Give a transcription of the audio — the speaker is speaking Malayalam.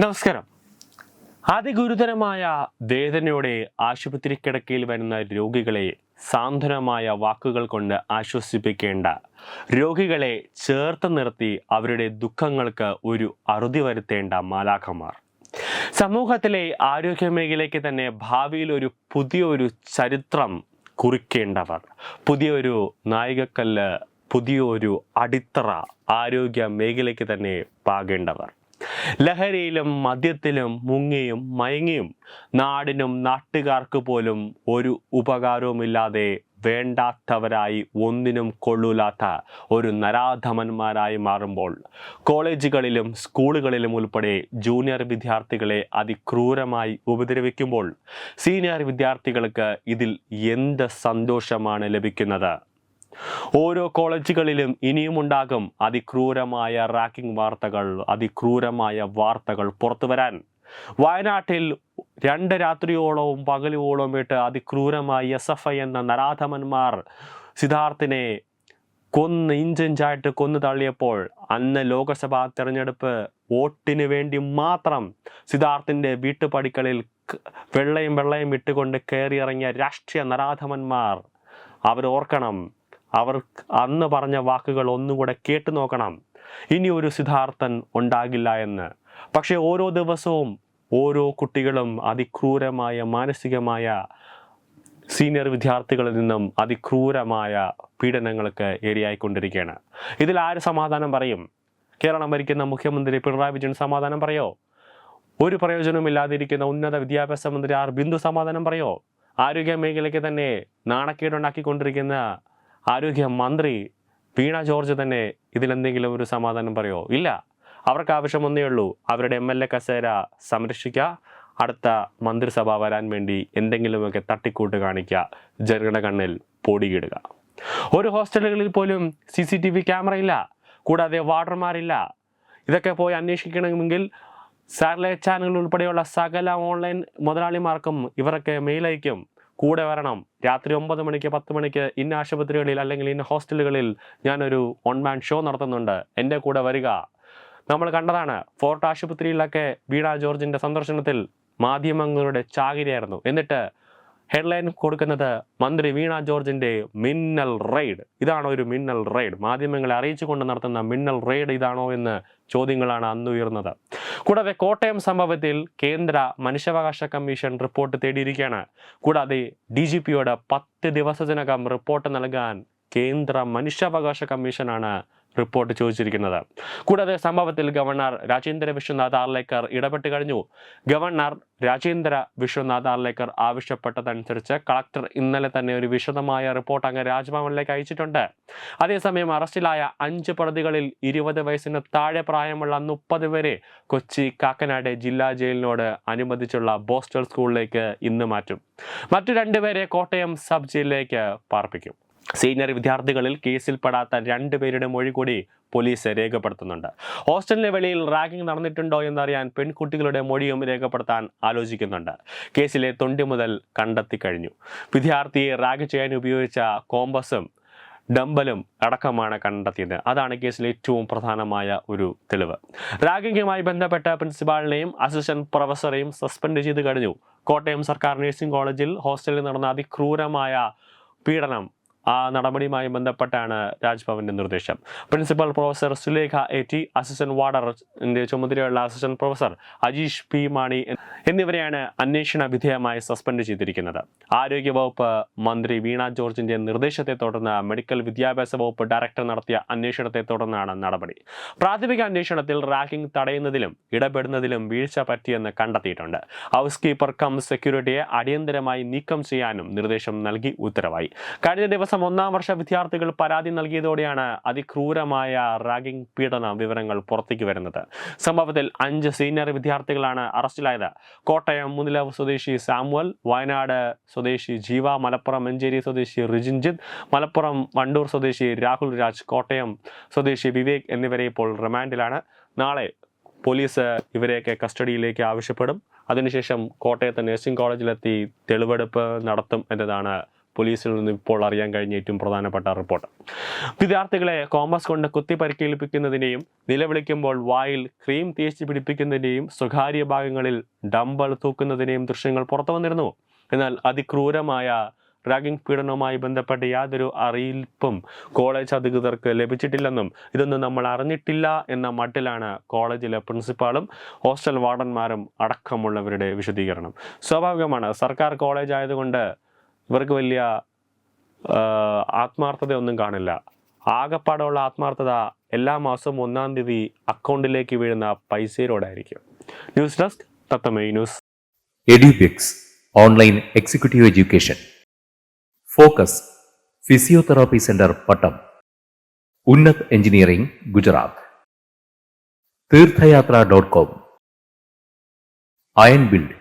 നമസ്കാരം. അതിഗുരുതരമായ വേദനയോടെ ആശുപത്രി കിടക്കയിൽ വരുന്ന രോഗികളെ സാന്ത്വനമായ വാക്കുകൾ കൊണ്ട് ആശ്വസിപ്പിക്കേണ്ട. രോഗികളെ ചേർത്ത് നിർത്തി അവരുടെ ദുഃഖങ്ങൾക്ക് ഒരു അറുതി വരുത്തേണ്ട മാലാഖമാർ. സമൂഹത്തിലെ ആരോഗ്യ മേഖലയ്ക്ക് തന്നെ ഭാവിയിൽ ഒരു പുതിയൊരു ചരിത്രം കുറിക്കേണ്ടവർ. പുതിയൊരു നായികക്കല്ല് പുതിയൊരു അടിത്തറ ആരോഗ്യ മേഖലയ്ക്ക് തന്നെ പാകേണ്ടവർ. ലഹരിയിലും മദ്യത്തിലും മുങ്ങിയും മയങ്ങിയും നാടിനും നാട്ടുകാർക്ക് പോലും ഒരു ഉപകാരവുമില്ലാതെ വേണ്ടാത്തവരായി ഒന്നിനും കൊള്ളൂലാത്ത ഒരു നരാധമന്മാരായി മാറുമ്പോൾ കോളേജുകളിലും സ്കൂളുകളിലും ഉൾപ്പെടെ ജൂനിയർ വിദ്യാർത്ഥികളെ അതിക്രൂരമായി ഉപദ്രവിക്കുമ്പോൾ സീനിയർ വിദ്യാർത്ഥികൾക്ക് ഇതിൽ എന്ത് സന്തോഷമാണ് ലഭിക്കുന്നത്? ഓരോ കോളേജുകളിലും ഇനിയും ഉണ്ടാകും അതിക്രൂരമായ റാക്കിംഗ് വാർത്തകൾ അതിക്രൂരമായ വാർത്തകൾ പുറത്തു വരാൻ. വയനാട്ടിൽ രണ്ട് രാത്രിയോളവും പകലുവോളവും ഇട്ട് അതിക്രൂരമായി എസ് എഫ് ഐ എന്ന നരാധമന്മാർ സിദ്ധാർത്ഥിനെ കൊന്ന് ഇഞ്ചിഞ്ചായിട്ട് കൊന്നു തള്ളിയപ്പോൾ അന്ന് ലോക്സഭാ തെരഞ്ഞെടുപ്പ് വോട്ടിന് വേണ്ടി മാത്രം സിദ്ധാർത്ഥിന്റെ വീട്ടുപടിക്കളിൽ വെള്ളയും വെള്ളയും ഇട്ടുകൊണ്ട് കയറിയിറങ്ങിയ രാഷ്ട്രീയ നരാധമന്മാർ. അവർ ഓർക്കണം അവർ അന്ന് പറഞ്ഞ വാക്കുകൾ ഒന്നും ഒന്നുകൂടെ കേട്ടു നോക്കണം. ഇനി ഒരു സിദ്ധാർത്ഥൻ ഉണ്ടാകില്ല എന്ന്. പക്ഷേ ഓരോ ദിവസവും ഓരോ കുട്ടികളും അതിക്രൂരമായ മാനസികമായ സീനിയർ വിദ്യാർത്ഥികളിൽ നിന്നും അതിക്രൂരമായ പീഡനങ്ങൾക്ക് ഇരയായിക്കൊണ്ടിരിക്കുകയാണ്. ഇതിൽ ആര് സമാധാനം പറയും? കേരളം ഭരിക്കുന്ന മുഖ്യമന്ത്രി പിണറായി വിജയൻ സമാധാനം പറയോ? ഒരു പ്രയോജനവുമില്ലാതിരിക്കുന്ന ഉന്നത വിദ്യാഭ്യാസ മന്ത്രി ആർ ബിന്ദു സമാധാനം പറയോ? ആരോഗ്യ മേഖലയ്ക്ക് തന്നെ നാണക്കേടുണ്ടാക്കിക്കൊണ്ടിരിക്കുന്ന ആരോഗ്യ മന്ത്രി വീണ ജോർജ് തന്നെ ഇതിലെന്തെങ്കിലും ഒരു സമാധാനം പറയോ? ഇല്ല. അവർക്ക് ആവശ്യമൊന്നേ ഉള്ളൂ. അവരുടെ എം എൽ എ കസേര സംരക്ഷിക്കുക. അടുത്ത മന്ത്രിസഭ വരാൻ വേണ്ടി എന്തെങ്കിലുമൊക്കെ തട്ടിക്കൂട്ട് കാണിക്കുക. ജനങ്ങളുടെ കണ്ണിൽ പൊടിയിടുക. ഒരു ഹോസ്റ്റലുകളിൽ പോലും C C T V camera ഇല്ല. കൂടാതെ വാർഡർമാരില്ല. ഇതൊക്കെ പോയി അന്വേഷിക്കണമെങ്കിൽ സാറ്റലൈറ്റ് ചാനലുകൾ ഉൾപ്പെടെയുള്ള സകല ഓൺലൈൻ മുതലാളിമാർക്കും ഇവരൊക്കെ മെയിൽ അയക്കും. കൂടെ വരണം. രാത്രി ഒമ്പത് മണിക്ക് പത്ത് മണിക്ക് ഇന്ന ആശുപത്രികളിൽ അല്ലെങ്കിൽ ഇന്ന ഹോസ്റ്റലുകളിൽ ഞാനൊരു വൺ മാൻ ഷോ നടത്തുന്നുണ്ട്. എന്റെ കൂടെ വരിക. നമ്മൾ കണ്ടതാണ് ഫോർട്ട് ആശുപത്രിയിലൊക്കെ വീണ ജോർജിന്റെ സന്ദർശനത്തിൽ മാധ്യമങ്ങളുടെ ചാകിരിയായിരുന്നു. എന്നിട്ട് ഹെഡ്ലൈൻ കൊടുക്കുന്നത് മന്ത്രി വീണ ജോർജിന്റെ മിന്നൽ റെയ്ഡ് ഇതാണോ ഒരു മിന്നൽ റെയ്ഡ് മാധ്യമങ്ങളെ അറിയിച്ചുകൊണ്ട് നടത്തുന്ന മിന്നൽ റെയ്ഡ് ഇതാണോ എന്ന് ചോദ്യങ്ങളാണ് അന്ന് ഉയർന്നത് കൂടാതെ കോട്ടയം സംഭവത്തിൽ കേന്ദ്ര മനുഷ്യാവകാശ കമ്മീഷൻ റിപ്പോർട്ട് തേടിയിരിക്കുകയാണ്. കൂടാതെ ഡി ജി പിയോട് പത്ത് ദിവസത്തിനകം റിപ്പോർട്ട് നൽകാൻ കേന്ദ്ര മനുഷ്യാവകാശ കമ്മീഷനാണ് റിപ്പോർട്ട് ചോദിച്ചിരിക്കുന്നത്. കൂടാതെ സംഭവത്തിൽ ഗവർണർ രാജേന്ദ്ര വിശ്വനാഥ് ആർലേക്കർ ഇടപെട്ട് കഴിഞ്ഞു. ഗവർണർ രാജേന്ദ്ര വിശ്വനാഥ് ആർലേക്കർ ആവശ്യപ്പെട്ടതനുസരിച്ച് കളക്ടർ ഇന്നലെ തന്നെ ഒരു വിശദമായ റിപ്പോർട്ട് അങ്ങ് രാജ്ഭവനിലേക്ക് അയച്ചിട്ടുണ്ട്. അതേസമയം അറസ്റ്റിലായ അഞ്ച് പ്രതികളിൽ ഇരുപത് വയസ്സിന് താഴെ പ്രായമുള്ള മുപ്പത് പേരെ കൊച്ചി കാക്കനാട് ജില്ലാ ജയിലിനോട് അനുബന്ധിച്ചുള്ള ബോസ്റ്റൽ സ്കൂളിലേക്ക് ഇന്ന് മാറ്റും. മറ്റു രണ്ടുപേരെ കോട്ടയം സബ് ജയിലിലേക്ക് പാർപ്പിക്കും. സീനിയർ വിദ്യാർത്ഥികളിൽ കേസിൽപ്പെടാത്ത രണ്ടുപേരുടെ മൊഴി കൂടി പോലീസ് രേഖപ്പെടുത്തുന്നുണ്ട്. ഹോസ്റ്റലിന് വെളിയിൽ റാഗിംഗ് നടന്നിട്ടുണ്ടോ എന്നറിയാൻ പെൺകുട്ടികളുടെ മൊഴിയും രേഖപ്പെടുത്താൻ ആലോചിക്കുന്നുണ്ട്. കേസിലെ തൊണ്ടി മുതൽ കണ്ടെത്തി കഴിഞ്ഞു. വിദ്യാർത്ഥിയെ റാഗ് ചെയ്യാൻ ഉപയോഗിച്ച കോമ്പസും ഡംബലും അടക്കമാണ് കണ്ടെത്തിയത്. അതാണ് കേസിലെ ഏറ്റവും പ്രധാനമായ ഒരു തെളിവ്. റാഗിങ്ങുമായി ബന്ധപ്പെട്ട പ്രിൻസിപ്പാളിനെയും അസിസ്റ്റന്റ് പ്രൊഫസറെയും സസ്പെൻഡ് ചെയ്ത് കഴിഞ്ഞു. കോട്ടയം സർക്കാർ നഴ്സിംഗ് കോളേജിൽ ഹോസ്റ്റലിൽ നടന്ന അതിക്രൂരമായ പീഡനം ആ നടപടിയുമായി ബന്ധപ്പെട്ടാണ് രാജ്ഭവന്റെ നിർദ്ദേശം. Principal professor Sulekha A T assistant വാർഡറിന്റെ ചുമതലയുള്ള assistant professor Ajeesh P Mani എന്നിവരെയാണ് അന്വേഷണ വിധേയമായി സസ്പെൻഡ് ചെയ്തിരിക്കുന്നത്. ആരോഗ്യവകുപ്പ് മന്ത്രി വീണ ജോർജിന്റെ നിർദ്ദേശത്തെ തുടർന്ന് മെഡിക്കൽ വിദ്യാഭ്യാസ വകുപ്പ് ഡയറക്ടർ നടത്തിയ അന്വേഷണത്തെ തുടർന്നാണ് നടപടി. പ്രാഥമിക അന്വേഷണത്തിൽ റാഗിംഗ് തടയുന്നതിലും ഇടപെടുന്നതിലും വീഴ്ച പറ്റിയെന്ന് കണ്ടെത്തിയിട്ടുണ്ട്. ഹൗസ് കീപ്പർ കം സെക്യൂരിറ്റിയെ അടിയന്തരമായി നീക്കം ചെയ്യാനും നിർദ്ദേശം നൽകി ഉത്തരവായി. കഴിഞ്ഞ ദിവസം ഒന്നാം വർഷ വിദ്യാർത്ഥികൾ പരാതി നൽകിയതോടെയാണ് അതിക്രൂരമായ റാഗിംഗ് പീഡന വിവരങ്ങൾ പുറത്തേക്ക് വരുന്നത്. സംഭവത്തിൽ അഞ്ച് സീനിയർ വിദ്യാർത്ഥികളാണ് അറസ്റ്റിലായത്. കോട്ടയം മുന്നിലവ് സ്വദേശി സാമുവൽ വയനാട് സ്വദേശി ജീവ മലപ്പുറം മഞ്ചേരി സ്വദേശി റിജിൻജിത്ത് മലപ്പുറം വണ്ടൂർ സ്വദേശി രാഹുൽ രാജ് കോട്ടയം സ്വദേശി വിവേക് എന്നിവരെ ഇപ്പോൾ റിമാൻഡിലാണ്. നാളെ പോലീസ് ഇവരെയൊക്കെ കസ്റ്റഡിയിലേക്ക് ആവശ്യപ്പെടും. അതിനുശേഷം കോട്ടയത്തെ നഴ്സിംഗ് കോളേജിലെത്തി തെളിവെടുപ്പ് നടത്തും എന്നതാണ് പോലീസിൽ നിന്ന് ഇപ്പോൾ അറിയാൻ കഴിഞ്ഞ ഏറ്റവും പ്രധാനപ്പെട്ട റിപ്പോർട്ട്. വിദ്യാർത്ഥികളെ കോമസ് കൊണ്ട് കുത്തി പരിക്കേൽപ്പിക്കുന്നതിനെയും നിലവിളിക്കുമ്പോൾ വായിൽ ക്രീം തേച്ച് പിടിപ്പിക്കുന്നതിന്റെയും സ്വകാര്യ ഭാഗങ്ങളിൽ ഡമ്പൾ തൂക്കുന്നതിനെയും ദൃശ്യങ്ങൾ പുറത്തു വന്നിരുന്നു. എന്നാൽ അതിക്രൂരമായ റാഗിംഗ് പീഡനവുമായി ബന്ധപ്പെട്ട യാതൊരു അറിയിപ്പും കോളേജ് അധികൃതർക്ക് ലഭിച്ചിട്ടില്ലെന്നും ഇതൊന്നും നമ്മൾ അറിഞ്ഞിട്ടില്ല എന്ന മട്ടിലാണ് കോളേജിലെ പ്രിൻസിപ്പാളും ഹോസ്റ്റൽ വാർഡന്മാരും അടക്കമുള്ളവരുടെ വിശദീകരണം. സ്വാഭാവികമാണ് സർക്കാർ കോളേജ് ആയതുകൊണ്ട് ഇവർക്ക് വലിയ ആത്മാർത്ഥതയൊന്നും കാണില്ല. ആകപ്പാടുള്ള ആത്മാർത്ഥത എല്ലാ മാസവും ഒന്നാം തീയതി അക്കൗണ്ടിലേക്ക് വീഴുന്ന പൈസയിലൂടെയായിരിക്കും. News desk തത്തമൈ news. Edubix online executive education. Focus physiotherapy centre Pattam. Unnat engineering Gujarat. Theerthayatra dot com. Iron Build.